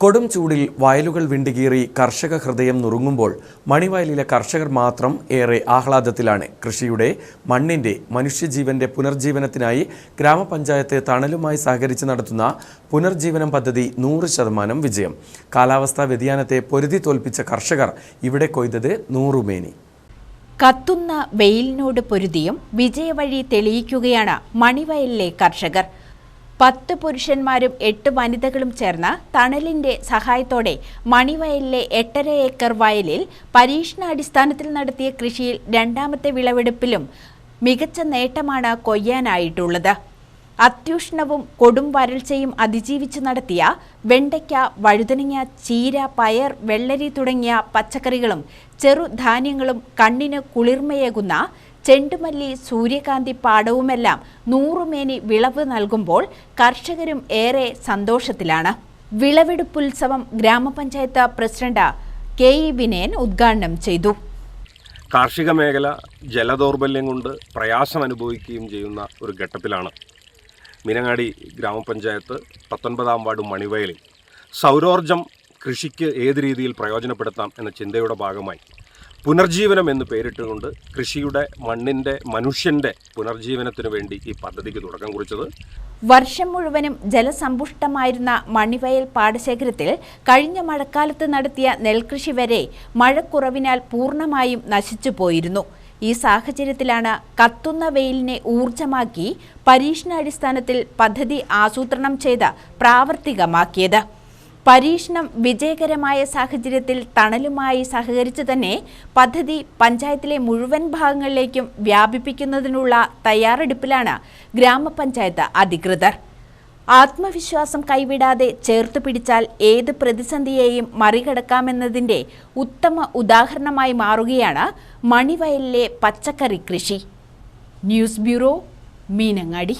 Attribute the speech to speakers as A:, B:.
A: കൊടും ചൂടിൽ വയലുകൾ വിണ്ടുകീറി കർഷക ഹൃദയം നുറുങ്ങുമ്പോൾ മണിവയലിലെ കർഷകർ മാത്രം ഏറെ ആഹ്ലാദത്തിലാണ്. കൃഷിയുടെ മണ്ണിന്റെ മനുഷ്യജീവന്റെ പുനർജീവനത്തിനായി ഗ്രാമപഞ്ചായത്ത് തണലുമായി സഹകരിച്ച് നടത്തുന്ന പുനർജീവനം പദ്ധതി നൂറ് ശതമാനം വിജയം. കാലാവസ്ഥാ വ്യതിയാനത്തെ പൊരുതി തോൽപ്പിച്ച കർഷകർ ഇവിടെ കൊയ്തത് നൂറുമേനി
B: കത്തുന്ന വെയിലിനോട് പൊരുതിയും വിജയവഴി തെളിയിക്കുകയാണ് മണിവയലിലെ കർഷകർ. പത്ത് പുരുഷന്മാരും എട്ട് വനിതകളും ചേർന്ന തണലിന്റെ സഹായത്തോടെ മണിവയലിലെ എട്ടര ഏക്കർ വയലിൽ പരീക്ഷണാടിസ്ഥാനത്തിൽ നടത്തിയ കൃഷിയിൽ രണ്ടാമത്തെ വിളവെടുപ്പിലും മികച്ച നേട്ടമാണ് കൊയ്യാനായിട്ടുള്ളത്. അത്യുഷ്ണവും കൊടും വരൾച്ചയും അതിജീവിച്ച് നടത്തിയ വെണ്ടയ്ക്ക വഴുതനങ്ങ ചീര പയർ വെള്ളരി തുടങ്ങിയ പച്ചക്കറികളും ചെറുധാന്യങ്ങളും കണ്ണിന് കുളിർമയേകുന്ന ചെണ്ടുമല്ലി സൂര്യകാന്തി പാടവുമെല്ലാം നൂറുമേനി വിളവ് നൽകുമ്പോൾ കർഷകരും ഏറെ സന്തോഷത്തിലാണ്. വിളവെടുപ്പുത്സവം ഗ്രാമപഞ്ചായത്ത് പ്രസിഡന്റ് കെ ഇ വിനയൻ ഉദ്ഘാടനം ചെയ്തു.
C: കാർഷിക മേഖല ജലദൗർബല്യം കൊണ്ട് പ്രയാസം അനുഭവിക്കുകയും ചെയ്യുന്ന ഒരു ഘട്ടത്തിലാണ്. മീനങ്ങാടി ഗ്രാമപഞ്ചായത്ത് പത്തൊൻപതാം വാർഡ് മണിവയലിൽ സൗരോർജം കൃഷിക്ക് ഏത് രീതിയിൽ പ്രയോജനപ്പെടുത്താം എന്ന ചിന്തയുടെ ഭാഗമായി പുനർജീവനം എന്ന് പേരിട്ടുകൊണ്ട് കൃഷിയുടെ മണ്ണിന്റെ മനുഷ്യന്റെ പുനർജീവനത്തിനു വേണ്ടി ഈ പദ്ധതിക്ക് തുടക്കം കുറിച്ചത്.
B: വർഷം മുഴുവനും ജലസമ്പുഷ്ടമായിരുന്ന മണിവയൽ പാടശേഖരത്തിൽ കഴിഞ്ഞ മഴക്കാലത്ത് നടത്തിയ നെൽകൃഷി വരെ മഴക്കുറവിനാൽ പൂർണമായും നശിച്ചു പോയിരുന്നു. ഈ സാഹചര്യത്തിലാണ് കത്തുന്ന വെയിലിനെ ഊർജമാക്കി പരീക്ഷണാടിസ്ഥാനത്തിൽ പദ്ധതി ആസൂത്രണം ചെയ്ത് പ്രാവർത്തികമാക്കിയത്. പരീക്ഷണം വിജയകരമായ സാഹചര്യത്തിൽ തണലുമായി സഹകരിച്ച് തന്നെ പദ്ധതി പഞ്ചായത്തിലെ മുഴുവൻ ഭാഗങ്ങളിലേക്കും വ്യാപിപ്പിക്കുന്നതിനുള്ള തയ്യാറെടുപ്പിലാണ് ഗ്രാമപഞ്ചായത്ത് അധികൃതർ. ആത്മവിശ്വാസം കൈവിടാതെ ചേർത്ത് പിടിച്ചാൽ ഏത് പ്രതിസന്ധിയെയും മറികടക്കാമെന്നതിന്റെ ഉത്തമ ഉദാഹരണമായി മാറുകയാണ് മണിവയലിലെ പച്ചക്കറി കൃഷി. News bureau Meenangadi.